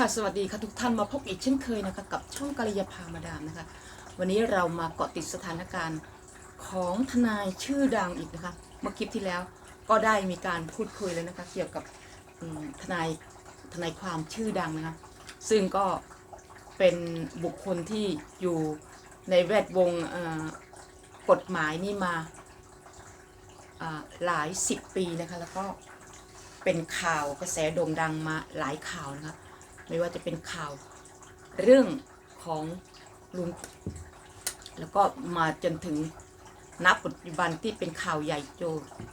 ค่ะสวัสดีค่ะทุกท่านมาพบอีกเช่นเคยนะคะกับช่องกัลยาภามาดามนะคะ วันนี้เรามาเกาะติดสถานการณ์ของทนายชื่อดังอีกนะคะ เมื่อคลิปที่แล้วก็ได้มีการพูดคุยแล้วนะคะ เกี่ยวกับทนายทนายความชื่อดังนะคะซึ่งก็เป็นบุคคลที่อยู่ในแวดวงกฎหมายนี่มาอ่าหลายสิบปีนะคะแล้วก็เป็นข่าวกระแสโด่งดังมาหลายข่าวนะคะ ไม่ว่าจะเป็นข่าวเรื่องของลุง แล้วก็มาจนถึงนับปัจจุบันที่เป็นข่าวใหญ่โต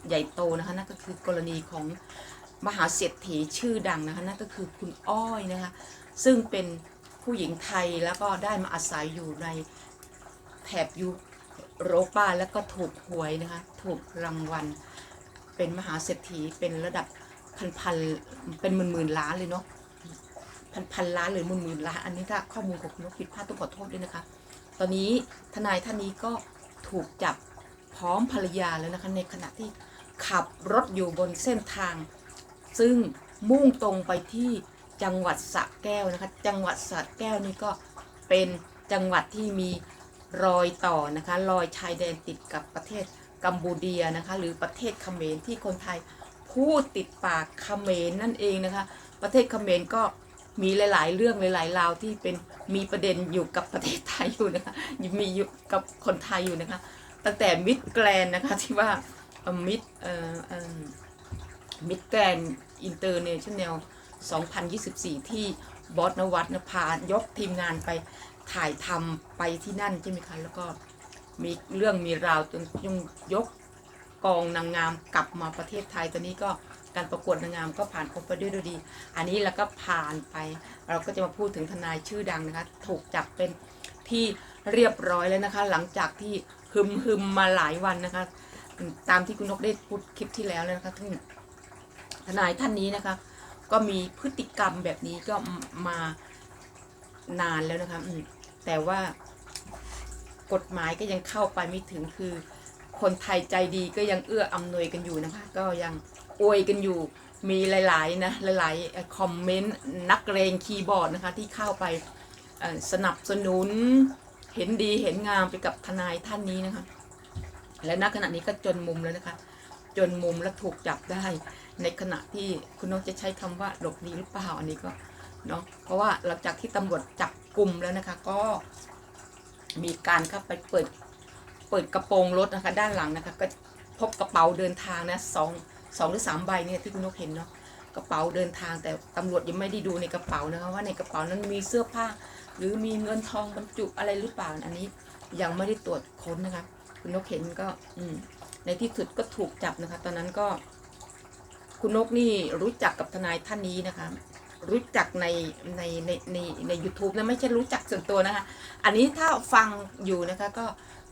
ใหญ่โตนะคะนั่นก็คือกรณีของมหาเศรษฐีชื่อดังนะคะนั่นก็คือคุณอ้อยนะคะซึ่งเป็นผู้หญิงไทยแล้วก็ได้มาอาศัยอยู่ในแถบยุโรปาแล้วก็ถูกหวยนะคะถูกรางวัลเป็นมหาเศรษฐีเป็นระดับพันๆเป็นหมื่นๆล้านเลยเนาะ พันพันล้านหรือหมื่นหมื่นล้านอันนี้ถ้าข้อมูลของคุณนกผิดพลาดต้องขอโทษด้วยนะคะ ตอนนี้ทนายท่านนี้ก็ถูกจับพร้อมภรรยาแล้วนะคะในขณะที่ขับรถอยู่บนเส้นทาง ซึ่งมุ่งตรงไปที่จังหวัดสระแก้วนะคะ จังหวัดสระแก้วนี่ก็เป็นจังหวัดที่มีรอยต่อนะคะ รอยชายแดนติดกับประเทศกัมพูเดียนะคะ หรือประเทศเขมรที่คนไทยพูดติดปากเขมรนั่นเองนะคะ ประเทศเขมรก็ มีหลาย ๆ เรื่องหลายๆราวที่เป็นมีประเด็นอยู่กับประเทศไทยอยู่นะคะมีอยู่กับคนไทยอยู่นะคะตั้งแต่มิดแกรนนะคะที่ว่ามิดเอ่อมิดแกรนอินเตอร์เนชั่นแนล2024 ที่บอสนวัตนะพายกทีมงานไปถ่ายทำไปที่นั่นใช่ไหมคะแล้วก็มีเรื่องมีราวจนยงยกกองนางงามกลับมาประเทศไทยตอนนี้ก็ การประกวดนางงามก็ผ่านพ้นไปด้วยดี อันนี้แล้วก็ผ่านไป เราก็จะมาพูดถึงทนายชื่อดังนะคะ ถูกจับเป็นที่เรียบร้อยแล้วนะคะ หลังจากที่ฮึมฮึมมาหลายวันนะคะ ตามที่คุณนกได้พูดคลิปที่แล้วนะคะทึ่งทนายท่านนี้นะคะ ก็มีพฤติกรรมแบบนี้ก็มานานแล้วนะคะแต่ว่ากฎหมายก็ยังเข้าไปไม่ถึงคือ คนไทยใจดีก็ยังเอื้ออำนวยกันอยู่นะคะ ก็ยัง อวยกันอยู่มีหลายๆนะหลายๆคอมเมนต์นักเรงคีย์บอร์ดนะคะที่เข้าไปสนับสนุนเห็นดีเห็นงามไปกับทนายท่านนี้นะคะ และณขณะนี้ก็จนมุมแล้วนะคะ จนมุมและถูกจับได้ ในขณะที่คุณนกจะใช้คำว่าหลบหนีหรือเปล่าอันนี้ก็เนาะเพราะว่าหลังจากที่ตำรวจจับกลุ่มแล้วนะคะ ก็มีการเข้าไปเปิดเปิดกระโปรงรถนะคะ ด้านหลังนะคะ ก็พบกระเป๋าเดินทางนะสอง สองหรือสามใบเนี่ยที่คุณนกเห็นเนาะกระเป๋าเดินทางแต่ตำรวจยังไม่ได้ดูในกระเป๋านะคะว่าในกระเป๋านั้นมีเสื้อผ้า หรือมีเงินทองบรรจุอะไรหรือเปล่าอันนี้ยังไม่ได้ตรวจค้นนะคะคุณนกเห็นก็อืมในที่สุดก็ถูกจับนะคะ ตอนนั้นก็ คุณนกนี่รู้จักกับทนายท่านนี้นะคะ รู้จักในในในในใน u t u b e นะไม่ใช่รู้จักส่วนตัวนะคะ อันนี้ถ้าฟังอยู่นะคะ ก็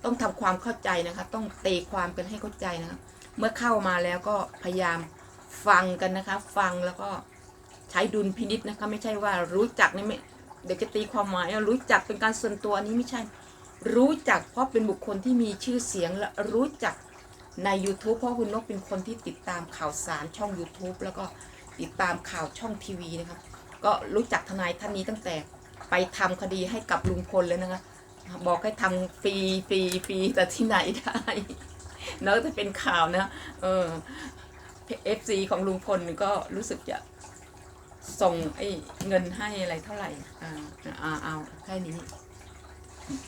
ต้องทำความเข้าใจนะคะ ต้องตีความกันให้เข้าใจนะคะ เมื่อเข้ามาแล้วก็พยายามฟังกันนะคะ ฟังแล้วก็ใช้ดุลพินิษนะคะ ไม่ใช่ว่ารู้จักนี่ไม่เดี๋ยวจะตีความหมายรู้จักเป็นการส่วนตัวอันนี้ไม่ใช่ รู้จักเพราะเป็นบุคคลที่มีชื่อเสียงและรู้จักใน YouTube เพราะคุณนกเป็นคนที่ติดตามข่าวสารช่อง YouTube แล้วก็ติดตามข่าวช่องทีวีนะคะก็รู้จักทนายท่านนี้ตั้งแต่ไปทำคดีให้กับลุงพลเลยนะคะบอกให้ทำฟรีฟรีฟรีแต่ที่ไหนได้ เนอะจะเป็นข่าวนะเออเอฟซีของลุงพลก็รู้สึกจะส่งไอ้เงินให้อะไรเท่าไหร่อ่าเอาเอาแค่นี้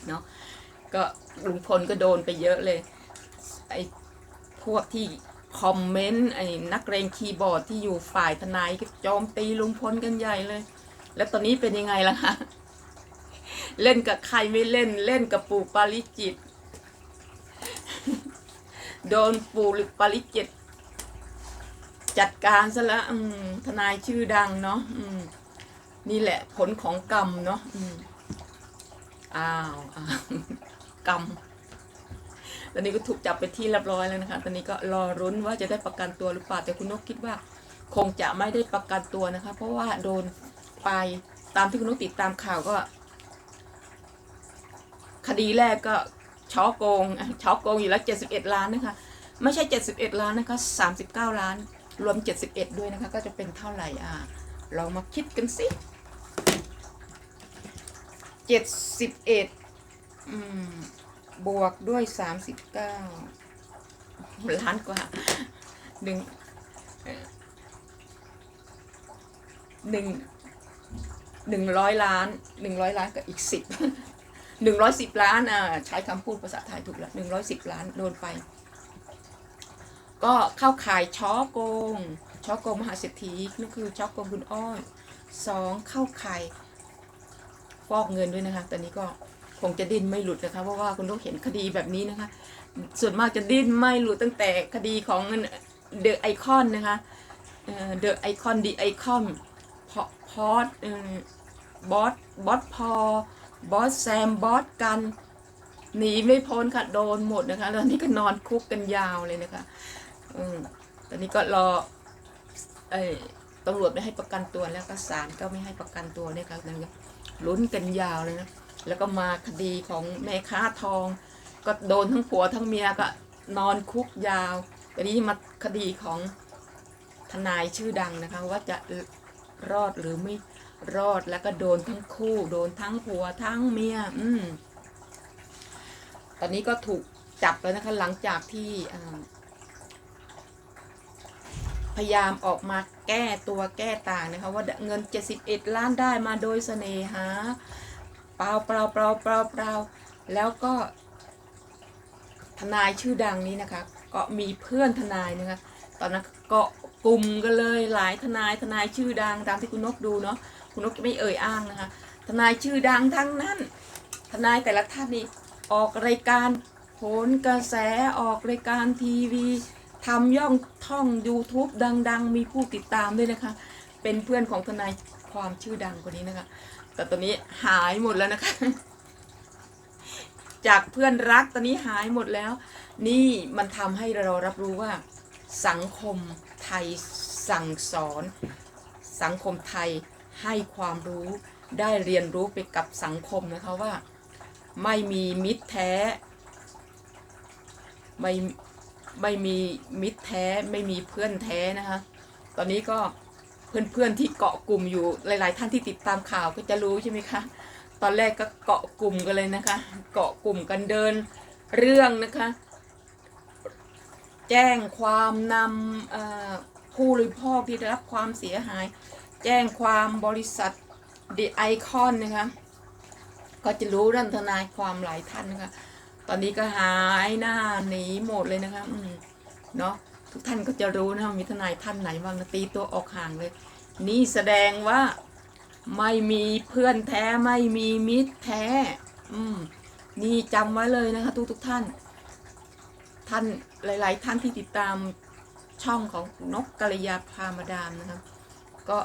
เนาะก็ลุงพลก็โดนไปเยอะเลย ไอ้พวกที่คอมเมนต์ไอ้นักเรงคีย์บอร์ดที่อยู่ฝ่ายทนายก็โจมตีลุงพลกันใหญ่เลย แล้วตอนนี้เป็นยังไงล่ะคะเล่นกับใครไม่เล่นเล่นกับปู่ปาริจิต โดนปู่หรือปาริจิตจัดการซะแล้วทนายชื่อดังเนาะนี่แหละผลของกรรมเนาะอ้าวอ้าวกรรมตอนนี้ก็ถูกจับไปที่เรียบร้อยแล้วนะคะ ตอนนี้ก็รอรุ้นว่าจะได้ประกันตัวหรือเปล่าแต่คุณนกคิดว่า คงจะไม่ได้ประกันตัวนะคะ เพราะว่าโดนไปตามที่คุณนกติดตามข่าวก็ คดีแรกก็ ช้อโกงช้อโกงอยู่แล้ว 71 ล้านนะคะ ไม่ใช่ 71 ล้านนะคะ 39 ล้าน รวม 71 ด้วยนะคะ ก็จะเป็นเท่าไหร่อะเรามาคิดกันสิเจ็ดสิบเอ็ดบวกด้วยสามสิบเก้าล้านกว่าหนึ่งหนึ่งหนึ่งร้อยล้านหนึ่งร้อยล้านกับอีกสิบ หนึ่งร้อยสิบล้านอ่าใช้คำพูดภาษาไทยถูกแล้วหนึ่งร้อยสิบล้านโดนไป ก็เข้าข่ายช่อโกงช่อโกงมหาเศรษฐีนั่นคือช่อโกงคุณอ้อยสองเข้าข่ายฟอกเงินด้วยนะคะ ตอนนี้ก็คงจะดิ้นไม่หลุดนะคะ เพราะว่าคุณต้องเห็นคดีแบบนี้นะคะ ส่วนมากจะดิ้นไม่หลุดตั้งแต่คดีของเดอะไอคอนนะคะเดอะไอคอนดีไอคอนพอสบอสบอสพอ บอสแซมบอสกันหนีไม่พ้นค่ะโดนหมดนะคะตอนนี้ก็นอนคุกกันยาวเลยนะคะ อืมตอนนี้ก็รอเอ้ตำรวจไม่ให้ประกันตัวแล้วก็ศาลก็ไม่ให้ประกันตัวเนี่ยค่ะนั่นก็ลุ้นกันยาวเลยนะแล้วก็มาคดีของแม่ค้าทอง ก็โดนทั้งผัวทั้งเมียก็นอนคุกยาวแต่นี้มาคดีของทนายชื่อดังนะคะ ว่าจะรอดหรือไม่ รอดแล้วก็โดนทั้งคู่ โดนทั้งผัวทั้งเมียอืมตอนนี้ก็ถูกจับแล้วนะคะหลังจากที่พยายามออกมาแก้ตัวแก้ต่างนะคะว่าเงิน 71 ล้านได้มาโดยเสน่หาเปล่าเปล่าเปล่าเปล่าเปล่าแล้วก็ทนายชื่อดังนี้นะคะ ก็มีเพื่อนทนายนะคะตอนนั้นเกาะกลุ่มกันเลยหลายทนายทนายชื่อดังตามที่คุณนกดูเนาะ คุณนกไม่เอ่ยอ้างนะคะทนายชื่อดังทั้งนั้น ทนายแต่ละท่านนี่ออกรายการโหนกระแสออกรายการทีวีทำย่องท่อง YouTube ดัง ๆ มีผู้ติดตามด้วยนะคะ เป็นเพื่อนของทนายความชื่อดังคนนี้นะคะ แต่ตอนนี้หายหมดแล้วนะคะ จากเพื่อนรักตอนนี้หายหมดแล้ว นี่มันทำให้เรารับรู้ว่า สังคมไทยสั่งสอน สังคมไทย ให้ความรู้ได้เรียนรู้ไปกับสังคมนะคะว่า ไม่มีมิตรแท้ ไม่ไม่มีมิตรแท้ไม่มีเพื่อนแท้นะคะ ตอนนี้ก็เพื่อนๆที่เกาะกลุ่มอยู่หลาย ๆ ท่านที่ติดตามข่าวก็จะรู้ใช่ไหมคะตอนแรกก็เกาะกลุ่มกันเลยนะคะ เกาะกลุ่มกันเดินเรื่องนะคะ แจ้งความนำผู้บริโภคที่ได้รับความเสียหาย แจ้งความบริษัท The Icon นะคะ ก็จะรู้ด้านทนายความหลายท่านนะคะ ตอนนี้ก็หายหน้าหนีหมดเลยนะคะอืมเนาะทุกท่านก็จะรู้นะคะมีทนายท่านไหนบ้างนะตีตัวออกห่างเลย นี่แสดงว่าไม่มีเพื่อนแท้ไม่มีมิตรแท้ อืม นี่จำไว้เลยนะคะ ทุกทุกๆท่าน ท่านหลาย ๆ ท่านที่ติดตามช่องของนกกัลยาพามาดามนะครับ ก็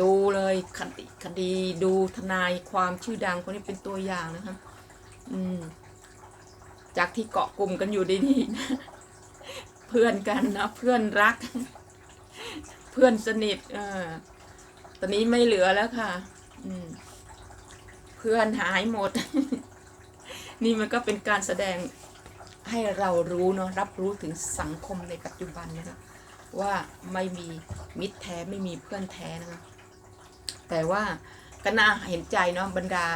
ดูเลยคดีคดีดูทนายความชื่อดังคนนี้เป็นตัวอย่างนะครับอืม จากที่เกาะกลุ่มกันอยู่ดีๆนะเพื่อนกันนะเพื่อนรัก เพื่อนสนิทเออตอนนี้ไม่เหลือแล้วค่ะ อืม เพื่อนหายหมด นี่มันก็เป็นการแสดงให้เรารู้เนาะรับรู้ถึงสังคมในปัจจุบันนะคะว่าไม่มีมิตรแท้ไม่มีเพื่อนแท้นะคะ แต่ว่าก็น่าเห็นใจเนาะบรรดา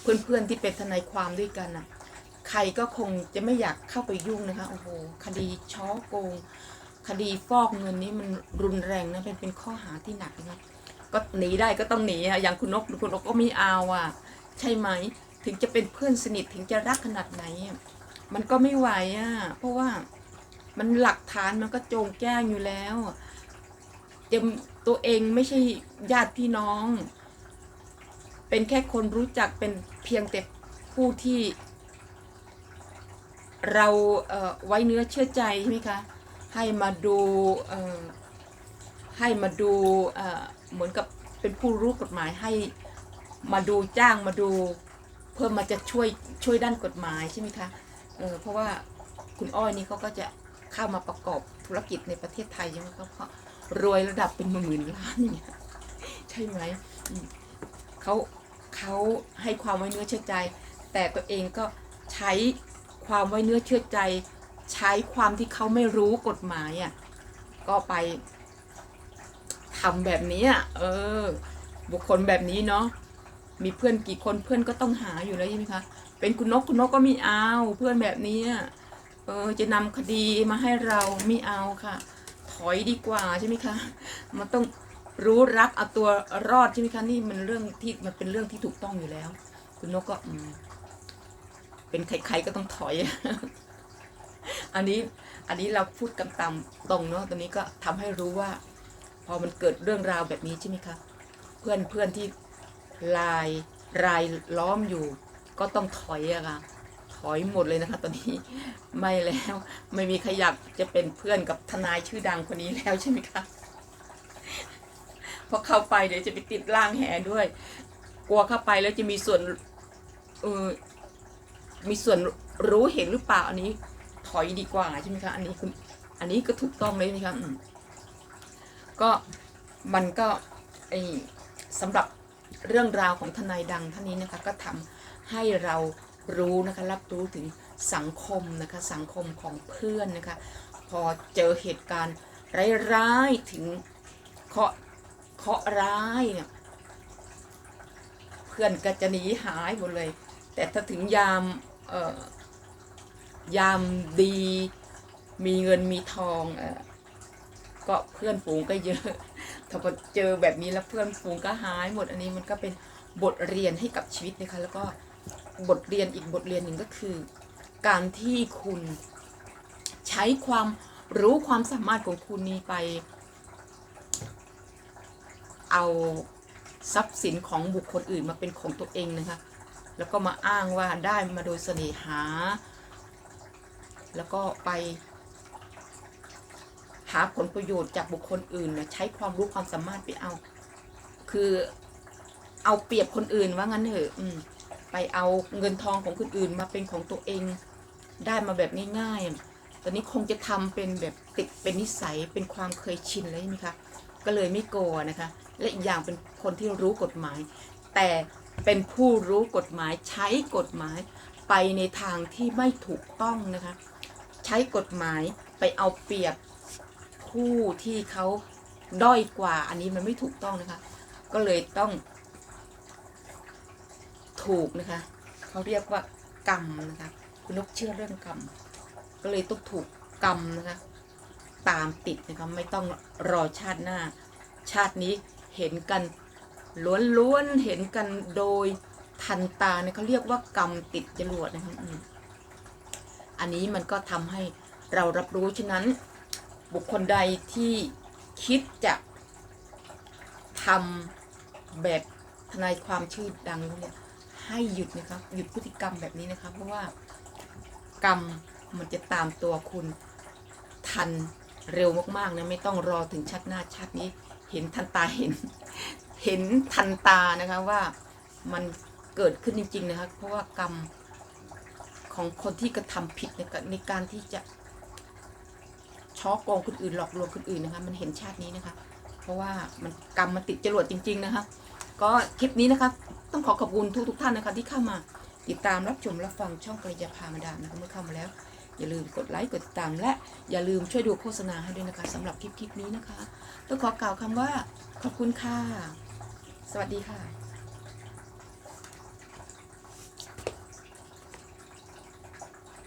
เพื่อนๆที่เป็นทนายความด้วยกันน่ะใครก็คงจะไม่อยากเข้าไปยุ่งนะคะโอ้โหคดีช่อโกง คดีฟอกเงินนี้มันรุนแรงนะเป็นเป็นข้อหาที่หนักนะก็หนีได้ก็ต้องหนีอะอย่างคุณนกคุณนกก็ไม่เอาอะใช่ไหมถึงจะเป็นเพื่อนสนิทถึงจะรักขนาดไหน มันก็ไม่ไหวอะเพราะว่ามันหลักฐานมันก็โจงแจ้งอยู่แล้วจะ ตัวเองไม่ใช่ญาติพี่น้อง เป็นแค่คนรู้จักเป็นเพียงแต่ผู้ที่ เราเไว้เนื้อเชื่อใจใช่ไหมคะให้มาดูให้มาดูเหมือนกับเป็นผู้รู้กฎหมายให้มาดูจ้างมาดูเพื่อมาจะช่วยช่วยด้านกฎหมายใช่ไหมคะเออเพราะว่าคุณอ้อยนี่เขาก็จะเข้ามาประกอบธุรกิจในประเทศไทยใช่ไหมคะ รวยระดับเป็นหมื่นล้านอย่างเงี้ยใช่ไหมเขาเขาให้ความไว้เนื้อเชื่อใจ แต่ตัวเองก็ใช้ความไว้เนื้อเชื่อใจ ใช้ความที่เขาไม่รู้กฎหมายอะก็ไปทำแบบนี้อะเออ บุคคลแบบนี้เนาะมีเพื่อนกี่คนเพื่อนก็ต้องหาอยู่แล้วใช่ไหมคะเป็นคุณนกคุณนกก็ไมีเอาเพื่อนแบบนี้เออจะนำคดีมาให้เราไม่เอาค่ะ อยดีกว่าใช่ไหมคะ มันต้องรู้รักเอาตัวรอดใช่ไหมคะนี่มันเรื่องที่มันเป็นเรื่องที่ถูกต้องอยู่แล้ว คุณนกก็อืเป็นใครๆก็ต้องถอย อันนี้อันนี้เราพูดกันตามตรงเนาะตอนนี้ก็ทำให้รู้ว่า พอมันเกิดเรื่องราวแบบนี้ใช่ไหมคะเพื่อนเพื่อนที่ลายรายล้อมอยู่ ก็ต้องถอยอะค่ะ ถอยหมดเลยนะคะ ตอนนี้ไม่แล้วไม่มีใครอยากจะเป็นเพื่อนกับทนายชื่อดังคนนี้แล้วใช่ไหมคะพอเข้าไปเดี๋ยวจะไปติดล่างแหด้วย กลัวเข้าไปแล้วจะมีส่วนเออมีส่วนรู้เห็นหรือเปล่าอันนี้ถอยดีกว่าใช่ไหมคะอันนี้คืออันนี้ก็ถูกต้องเลยใช่ไหมคะก็มันก็ไอสำหรับเรื่องราวของทนายดังท่านนี้นะคะ ก็ทำให้เรา รู้นะคะรับรู้ถึงสังคมนะคะสังคมของเพื่อนนะคะพอเจอเหตุการณ์ร้ายๆถึงเคาะเคาะร้ายเนี่ยเพื่อนก็จะหนีหายหมดเลย แต่ถ้าถึงยามเอ่อยามดีมีเงินมีทองเออก็เพื่อนฝูงก็เยอะถ้าพอเจอแบบนี้แล้วเพื่อนฝูงก็หายหมดอันนี้มันก็เป็นบทเรียนให้กับชีวิตนะคะแล้วก็ บทเรียนอีกบทเรียนหนึ่งก็คือ การที่คุณใช้ความรู้ความสามารถของคุณนี้ไป เอาทรัพย์สินของบุคคลอื่นมาเป็นของตัวเองนะคะ แล้วก็มาอ้างว่าได้มาโดยเสน่หา แล้วก็ไป หาผลประโยชน์จากบุคคลอื่นนะใช้ความรู้ความสามารถไปเอา คือเอาเปรียบคนอื่นว่างั้นเถอะ อืม ไปเอาเงินทองของคนอื่นมาเป็นของตัวเองได้มาแบบง่ายๆ ตอนนี้คงจะทำเป็นแบบติดเป็นนิสัยเป็นความเคยชินเลยใช่ไหมคะ ก็เลยไม่กลัวนะคะ และอีกอย่างเป็นคนที่รู้กฎหมาย แต่เป็นผู้รู้กฎหมายใช้กฎหมายไปในทางที่ไม่ถูกต้องนะคะ ใช้กฎหมายไปเอาเปรียบผู้ที่เขาด้อยกว่าอันนี้มันไม่ถูกต้องนะคะ ก็เลยต้อง ถูกนะคะ เขาเรียกว่ากรรมนะคะคุณนกเชื่อเรื่องกรรม ก็เลยต้องถูกกรรมนะคะ ตามติดนะคะไม่ต้องรอชาติหน้า ชาตินี้เห็นกันล้วนๆเห็นกันโดยทันตาเนี่ยเขาเรียกว่ากรรมติดจรวดนะคะอันนี้มันก็ทำให้เรารับรู้ฉะนั้น บุคคลใดที่คิดจะทำแบบทนายความชื่อดังเนี่ย ให้หยุดนะคะหยุดพฤติกรรมแบบนี้นะคะเพราะว่ากรรมมันจะตามตัวคุณทันเร็วมากๆนะไม่ต้องรอถึงชาติหน้าชาตินี้ เห็นทันตาเห็น เห็นทันตานะคะว่ามันเกิดขึ้นจริง ๆ นะคะเพราะว่ากรรมของคนที่กระทำผิดในการในการที่จะช้อโกงคนอื่นหลอกลวงคนอื่นนะคะ มันเห็นชาตินี้นะคะ เพราะว่ามันกรรมมันติดจรวดจริง ๆ นะคะ ก็คลิปนี้นะคะต้องขอขอบคุณทุกทุกท่านนะคะที่เข้ามาติดตามรับชมรับฟังช่องกระยาพามาดามนะคะเมื่อเข้ามาแล้ว อย่าลืมกดไลค์กดติดตามและอย่าลืมช่วยดูโฆษณาให้ด้วยนะคะสำหรับคลิปคลิปนี้นะคะต้องขอกล่าวคำว่าขอบคุณค่ะ สวัสดีค่ะ